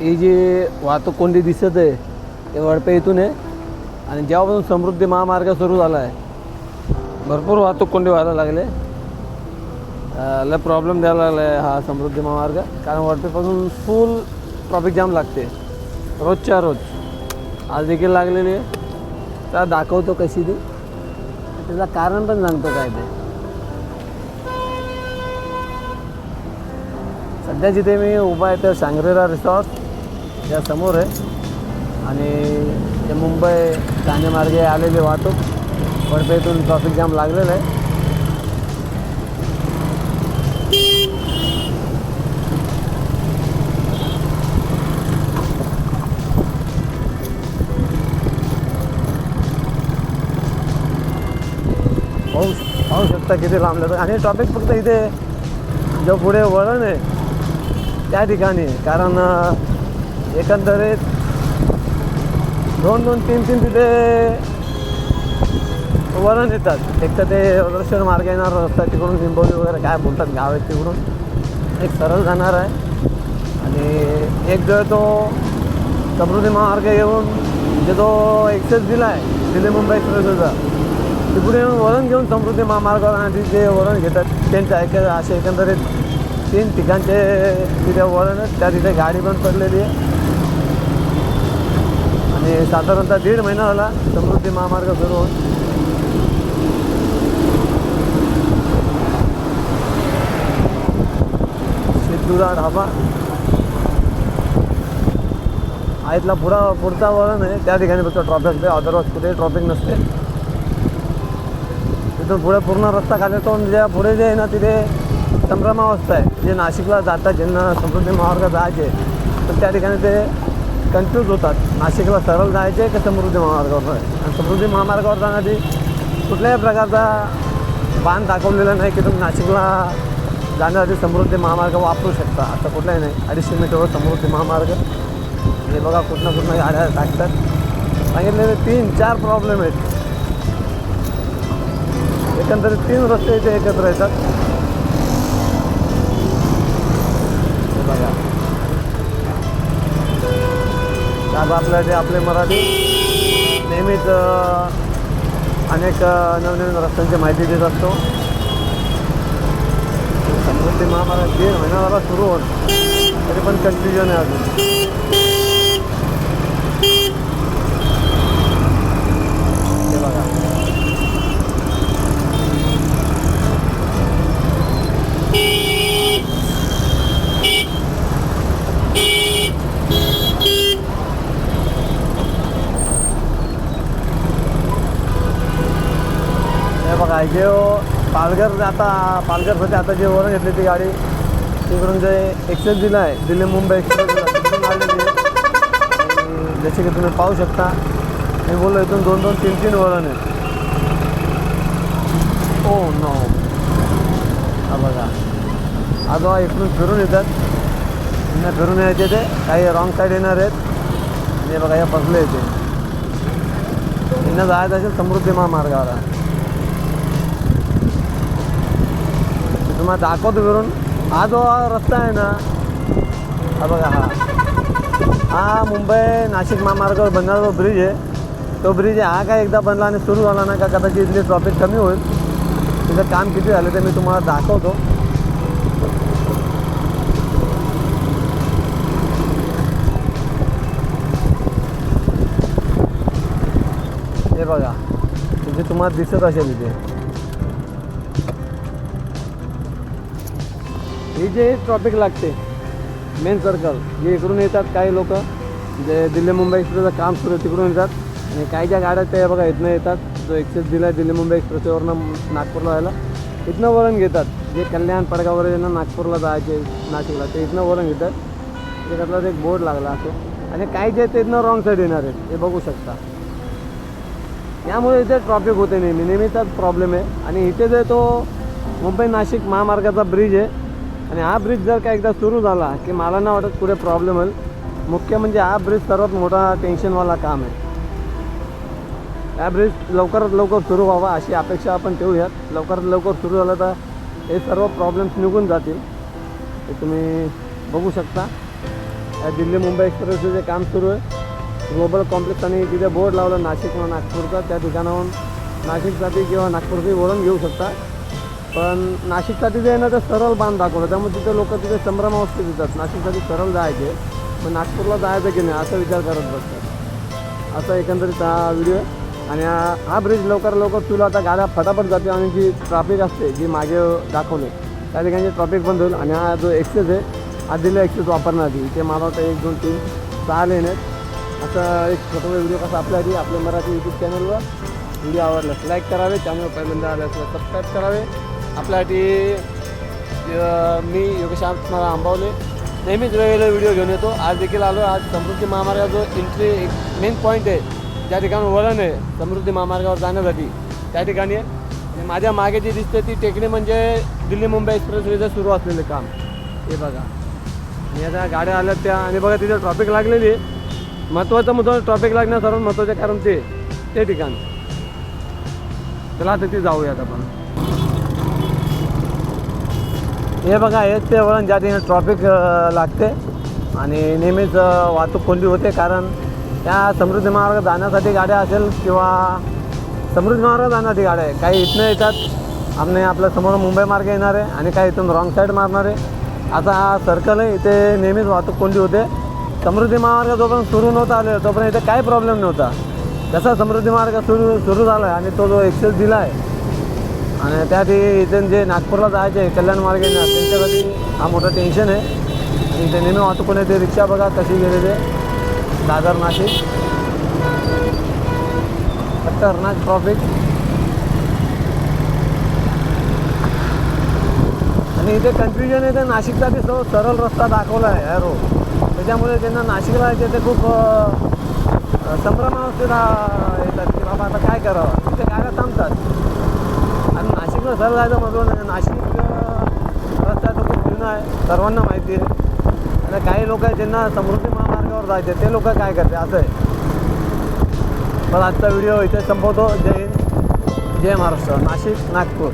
ही जी वाहतूक कोंडी दिसत आहे ते वडपे इथून आहे. आणि जेव्हापासून समृद्धी महामार्ग सुरू झाला आहे भरपूर वाहतूक कोंडी व्हायला लागले. लय प्रॉब्लेम द्यायला लागला आहे हा समृद्धी महामार्ग. कारण वडपेपासून फुल ट्रॉफिक जाम लागते. रोजच्या रोज. आज देखील लागलेली आहे. त्या दाखवतो कशी ती. त्याचं कारण पण सांगतो काय ते. सध्या जिथे मी उभा आहे तर सांगरेरा रिसॉर्ट या समोर आहे. आणि ते मुंबई ठाणे मार्गे आलेली वाहतूक. वडपेतून ट्रॉफिक जाम लागलेलं आहे. पाहू पाहू शकता किती लांबलं आणि ट्रॉफिक फक्त इथे जो पुढे वळण आहे त्या ठिकाणी. कारण एकंदरीत दोन दोन तीन तीन तिथे वरण येतात. एक तर ते दर्शन मार्ग येणार रस्ता तिकडून लिंबवली वगैरे काय बोलतात गाव आहे तिकडून. एक सरळ जाणार आहे. आणि एक जो तो समृद्धी महामार्ग येऊन म्हणजे तो एक्सेस दिला आहे दिल्ली मुंबई एक्सप्रेसचा तिकडे येऊन वरण घेऊन समृद्धी महामार्गावर आणि जे वरण घेतात त्यांचे ऐक असे एकंदरीत तीन ठिकाणचे तिथे वरण आहेत त्या तिथे गाडी पण पडलेली आहे. आणि साधारणतः दीड महिना झाला समृद्धी महामार्ग सुरू होऊन सिद्धुदा ढाबा. इथला पुढा पुढचा वळण आहे. त्या ठिकाणी फक्त ट्रॉफिक असते अदरवाईज कुठेही ट्रॉफिक नसते. तिथून पुढे पूर्ण रस्ता खाली तो ज्या पुढे जे आहे ना तिथे संभ्रमावस्था आहे. जे नाशिकला जातात ज्यांना समृद्धी महामार्ग जायचे तर त्या ठिकाणी ते कन्फ्यूज होतात. नाशिकला सरळ जायचे की समृद्धी महामार्गावर आणि समृद्धी महामार्गावर जाण्याआधी कुठल्याही प्रकारचा बाण दाखवलेला नाही की तुम्ही नाशिकला जाण्यासाठी समृद्धी महामार्ग वापरू शकता. आता कुठलाही नाही. अडीचशे मीटरवर समृद्धी महामार्ग. हे बघा कुठनं कुठनं गाड्या टाकतात. सांगितलेले तीन चार प्रॉब्लेम आहेत. एकंदरीत तीन रस्ते इथे एकत्र येतात. आज आपल्या जे आपले मराठी नेहमीच अनेक नवनवीन रस्त्यांची माहिती देत असतो. समृद्धी महामार्ग दीड महिन्याला सुरू होत. तरी पण कन्फ्युजन आहे अजून. जे हो. पालघर आता पालघरसाठी आता जे वरण घेतली ती गाडी तिकडून जे एक्सेस दिलं आहे दिल्ली मुंबई एक्सप्रेस जसे की तुम्ही पाहू शकता मी बोललो इथून दोन दोन तीन तीन वळण आहेत. ओ नो हा बघा. आजोबा इकडून फिरून येतात. त्यांना फिरून यायचे ते. काही रॉंग साईड येणार आहेत. आणि हे बघा या बसले येते त्यांना जायचं असेल समृद्धी महामार्गावर. मग दाखवतो फिरून. हा जो रस्ता आहे ना हा बघा हा. हा मुंबई नाशिक महामार्गावर बनणारा जो ब्रिज आहे. तो ब्रिज आहे हा काय एकदा बनला आणि सुरू झाला ना का? कदाचित इथली ट्रॉफिक कमी होईल. तिथं काम किती झालं ते मी तुम्हाला दाखवतो. हे बघा तिथे तुम्हाला दिसत असेल इथे. ही जे ट्रॉफिक लागते मेन सर्कल जे इकडून येतात काही लोक जे दिल्ली मुंबई एक्सप्रेसचं काम सुरू आहे तिकडून येतात. आणि काही ज्या गाड्या त्या बघा इथनं येतात. जो एक्सेस दिला आहे दिल्ली मुंबई एक्सप्रेसवरनं नागपूरला जायला इथनं वळण घेतात. जे कल्याण पडगावर यांना नागपूरला जायचे नाशिकला ते इथनं वळण घेतात. त्याच्यातला एक बोर्ड लागला असो. आणि काही जे आहेत ते इथनं रॉंग साईड येणार आहेत. हे बघू शकता. त्यामुळे इथे ट्रॉफिक होते नेहमी. नेहमीचाच प्रॉब्लेम आहे. आणि इथे जे तो मुंबई नाशिक महामार्गाचा ब्रिज आहे आणि हा ब्रिज जर का एकदा सुरू झाला की मला नाही वाटत पुढे प्रॉब्लेम होईल. मुख्य म्हणजे हा ब्रिज सर्वात मोठा टेन्शनवाला काम आहे. हा ब्रिज लवकरात लवकर सुरू व्हावा अशी अपेक्षा आपण ठेवूयात. लवकरात लवकर सुरू झालं तर हे सर्व प्रॉब्लेम्स निघून जातील. ते तुम्ही बघू शकता. या दिल्ली मुंबई एक्सप्रेसचं जे काम सुरू आहे ग्लोबल कॉम्प्लेक्स आणि तिथे बोर्ड लावलं नाशिक किंवा नागपूरचा त्या ठिकाणाहून नाशिकसाठी किंवा नागपूरची वळण घेऊ शकता. पण नाशिकसाठी जे आहे ना सरळ बांध दाखवलं त्यामुळे तिथे लोक तिथे संभ्रमावस्थेत येतात. नाशिकसाठी सरळ जायचे मग नागपूरला जायचं की नाही असा विचार करत बसतात. असा एकंदरीत हा व्हिडिओ आहे. आणि हा ब्रिज लवकर लवकर तुला आता गाड्या फटाफट जाते आणि जी ट्रॅफिक असते जी मागे दाखवले त्या ठिकाणी ट्रॅफिक बंद होईल. आणि हा जो एक्सेस आहे हा दिला एक्सेस वापरणार ती इथे मला वाटतं एक दोन तीन सहा लेन आहेत. एक छोटा व्हिडिओ कसा आपल्यासाठी आपल्या मराठी यूट्यूब चॅनलवर व्हिडिओ आवडल्यास लाईक करावे चॅनल पहिल्यांदा आल्यास सबस्क्राईब करावे. आपल्यासाठी मी योगेश आत्मा आंबावले. नेहमीच वेगवेगळे व्हिडिओ घेऊन येतो. आज देखील आलो आज समृद्धी महामार्गाचा जो एंट्री एक मेन पॉईंट आहे ज्या ठिकाणी वळण आहे समृद्धी महामार्गावर जाण्यासाठी. त्या ठिकाणी आहे. माझ्या मागे जी दिसते ती टेकडी म्हणजे दिल्ली मुंबई एक्सप्रेसवेचं सुरू असलेलं काम. हे बघा. मी आता गाड्या आल्या त्या. आणि बघा तिथे ट्रॉफिक लागलेली आहे. महत्त्वाचं मुद्दा ट्रॉफिक लागण्याचं सर्वात महत्त्वाचं कारण ते ते ठिकाण. चला तिथे जाऊयात आपण. हे बघा हेच ते वळण ज्या ठिकाणी ट्रॉफिक लागते आणि नेहमीच वाहतूक कोंडी होते कारण त्या समृद्धी मार्ग जाण्यासाठी गाड्या असेल किंवा समृद्धी मार्ग जाण्यासाठी गाड्या आहे. काही इथनं येतात आमने आपल्यासमोर मुंबई मार्ग येणार आहे आणि काही इथून रॉंग साईड मारणार आहे. असा हा सर्कल आहे इथे नेहमीच वाहतूक कोंडी होते. समृद्धी महामार्ग जोपर्यंत सुरू नव्हता आले तोपर्यंत इथे काही प्रॉब्लेम नव्हता. जसा समृद्धी मार्ग सुरू सुरू झाला आहे आणि तो जो एक्सेस दिला आहे आणि त्या इथून इथे जे नागपूरला जायचे कल्याण मार्ग त्यांच्यासाठी हा मोठं टेन्शन आहे. आणि ते नेहमी वाहतूक ते रिक्षा बघा कशी गेले ते दादर नाशिक. खतरनाक ट्रॉफिक आणि इथे कन्फ्युजन आहे ते नाशिकचा ते सरळ रस्ता दाखवला आहे हा रोड त्याच्यामुळे त्यांना नाशिकला येते ते खूप संभ्रमावस्थेला येतात की बाबा आता काय करावं? तिथे गाड्या थांबतात. आणि सर जायचं म्हटलं नाशिक रस्त्याचं रस्ता तो खूप जुना आहे. सर्वांना माहिती आहे. आणि काही लोक आहेत ज्यांना समृद्धी महामार्गावर जायचे ते लोक काय करते असं आहे. पण आजचा व्हिडिओ इथे संपवतो. जय हिंद. जय महाराष्ट्र. नाशिक नागपूर.